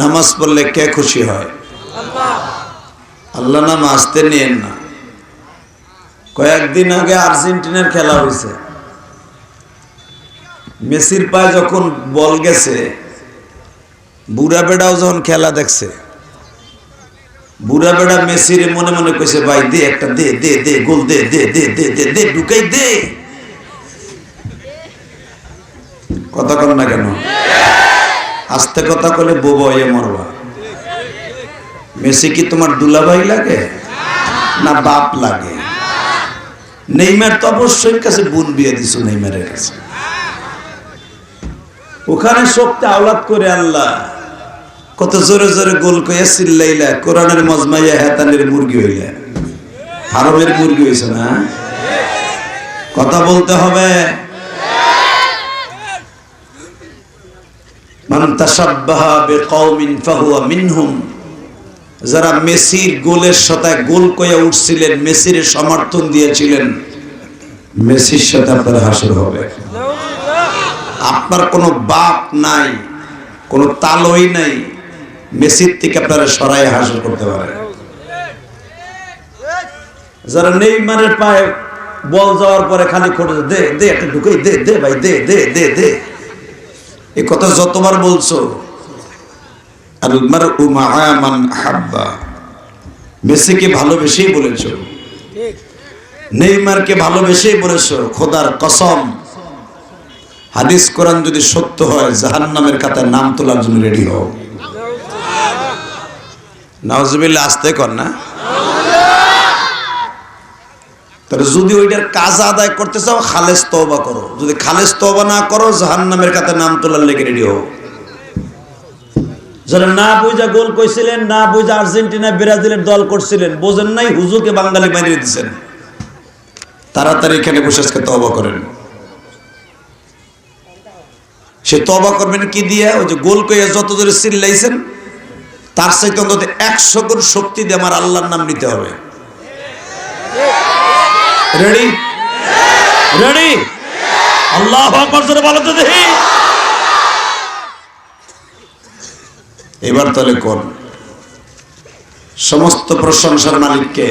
নামাজ পড়লে কে খুশি হয়? আল্লাহ নাম আসতে নিয়েন না। কয়েকদিন আগে আর্জেন্টিনার খেলা হয়েছে। মেসির পায়ে যখন বল গেছে, বুড়া বেড়াও যখন খেলা দেখছে, বুড়া বেড়া মেসিরে মনে মনে কইছে, ভাই, দে একটা, দে দে দে, গোল, দে দে দে দে দে দে, ঢুকাই দে। কথা কর না কেন? আস্তে কথা কলে বোবা হয়ে মরবা। মেসি কি তোমার দুলাভাই লাগে? না বাপ লাগে? নেইমার তো অবশ্যই কাছে বোন বিয়ে দিছো নেইমারের কাছে। ওখানে শক্তি আওলাদ করে আল্লাহ কত জোরে জোরে গোল কইয়া চিল্লাইলা, কোরআনের মজমাইয়া হেতানের মুরগি হইলা। হারবের মুরগি হইছে না? কথা বলতে হবে। মান ফাহুয়া মিনহুম। যারা মেসির গোলের সাথে গোল কইয়া উঠছিলেন, মেসির সমর্থন দিয়েছিলেন, মেসির সাথে আপনার হাসর হবে। আপনার কোনো বাপ নাই, কোনো তালই নাই, মেসির থেকে আপনারা সরাই হাসর করতে পারে যারা নেইমারের পায়ে বল যাওয়ার পরে খালি খোটে দে দে, একটা ঢুকে দে দে ভাই, দে দে দে দে। এই কথা যতবার বলছো আর মার হাব্বা মেসিকে ভালোবেসেই বলেছ, নেইমারকে ভালোবেসেই বলেছ, খোদার কসম। হাদিস, কোরআন যদি সত্য হয়, জাহান্নামের কাতায় নাম তোলার জন্য রেডি হও। নওয়াজবিল্লা আসতে কর না। তাহলে যদি ওইটার কাজ আদায় করতে চাও খালেজ তওবা করো। যদি খালেজ তওবা না করো, জাহান্নামের কাতায় নাম তোলার লেগে রেডি হও। যারা না বুঝা গোল কইছিলেন, না বুঝা আর্জেন্টিনা, ব্রাজিলের দল করছিলেন, বোঝেন নাই, হুজুরকে বাঙালি মারিয়ে দিচ্ছেন তাড়াতাড়ি এখানে বসে আজকে তবা করেন। সে তবা করবেন কি দিয়ে? ওই যে গোল কইয়া যত জোরে চিল্লাইছেন, তার সাথে অন্তত একশো গুণ শক্তি দিয়ে আমার আল্লাহর নাম নিতে হবে। রেডি রেডি আল্লাহ আকবার জোরে বলো তো দেখি। এবার তাহলে কোন? সমস্ত প্রশংসার মালিককে।